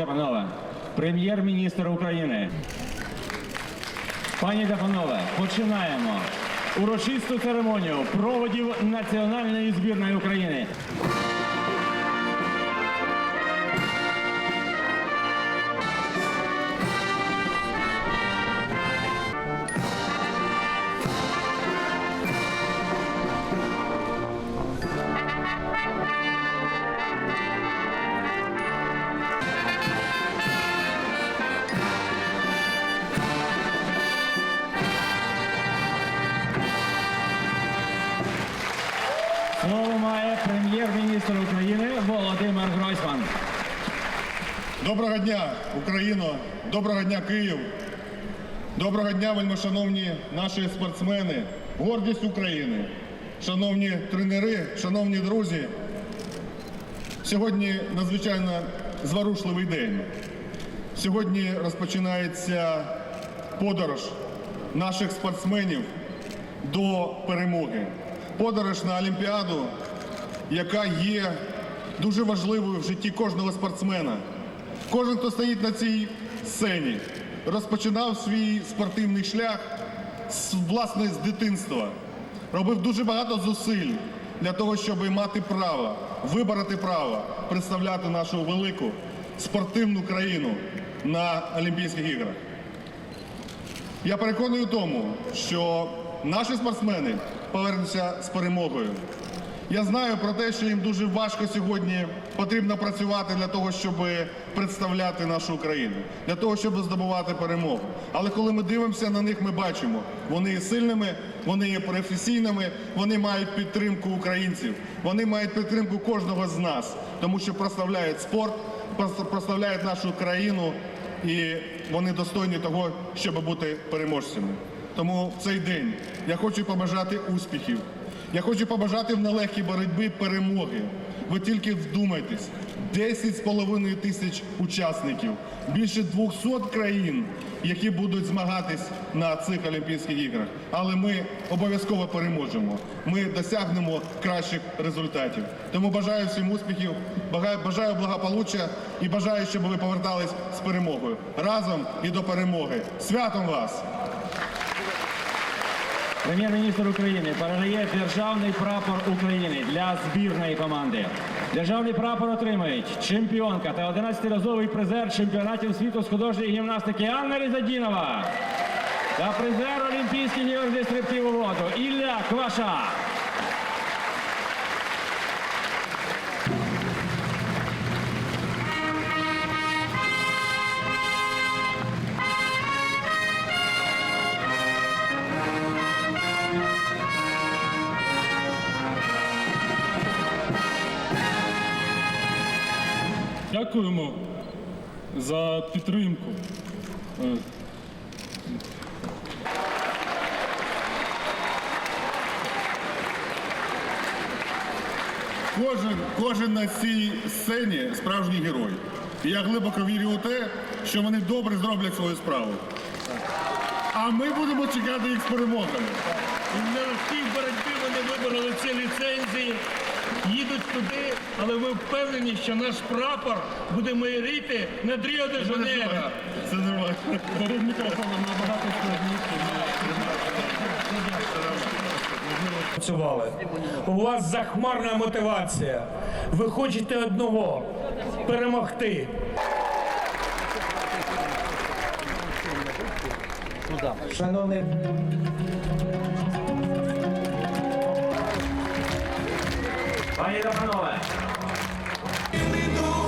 та прем'єр-міністр України. Пані та починаємо урочисту церемонію проводів національної збірної України. Прем'єр-міністр України Володимир Гройсман. Доброго дня, Україно! Доброго дня, Київ! Доброго дня, вельмишановні наші спортсмени, гордість України, шановні тренери, шановні друзі. Сьогодні надзвичайно зворушливий день. Сьогодні розпочинається подорож наших спортсменів до перемоги. Подорож на Олімпіаду, яка є дуже важливою в житті кожного спортсмена. Кожен, хто стоїть на цій сцені, розпочинав свій спортивний шлях власне з дитинства. Робив дуже багато зусиль для того, щоб мати право, вибороти право представляти нашу велику спортивну країну на Олімпійських іграх. Я переконаний у тому, що наші спортсмени повернуться з перемогою. Я знаю про те, що їм дуже важко сьогодні потрібно працювати для того, щоб представляти нашу Україну, для того, щоб здобувати перемогу. Але коли ми дивимося на них, ми бачимо, вони є сильними, вони є професійними, вони мають підтримку українців, вони мають підтримку кожного з нас, тому що прославляють спорт, прос- прославляють нашу країну і вони достойні того, щоб бути переможцями. Тому в цей день я хочу побажати успіхів. Я хочу побажати в нелегкій боротьбі перемоги. Ви тільки вдумайтесь, 10,5 тисяч учасників, більше 200 країн, які будуть змагатись на цих Олімпійських іграх. Але ми обов'язково переможемо. Ми досягнемо кращих результатів. Тому бажаю всім успіхів, бажаю- благополуччя і бажаю, щоб ви повертались з перемогою разом і до перемоги. Святом вас! Прем'єр-міністр України передає державний прапор України для збірної команди. Державний прапор отримають чемпіонка та 11-разовий призер чемпіонатів світу з художньої гімнастики Анна Різадінова та призер Олімпійських ігор зі стрибків у воду Ілля Кваша. Дякуємо за підтримку. Е, Кожен, кожен на цій сцені справжній герой. І я глибоко вірю у те, що вони добре зроблять свою справу. А ми будемо чекати їх з перемогами. І в нелегкій боротьбі вони вибороли ці ліцензії, їдуть туди, але ми впевнені, що наш прапор буде майоріти над Ріо де Жанейро. Це нормально. Перед мікрофоном набагато складніше. Працювали. У вас захмарна мотивація. Ви хочете одного перемогти. Шановний Пані та панове, дух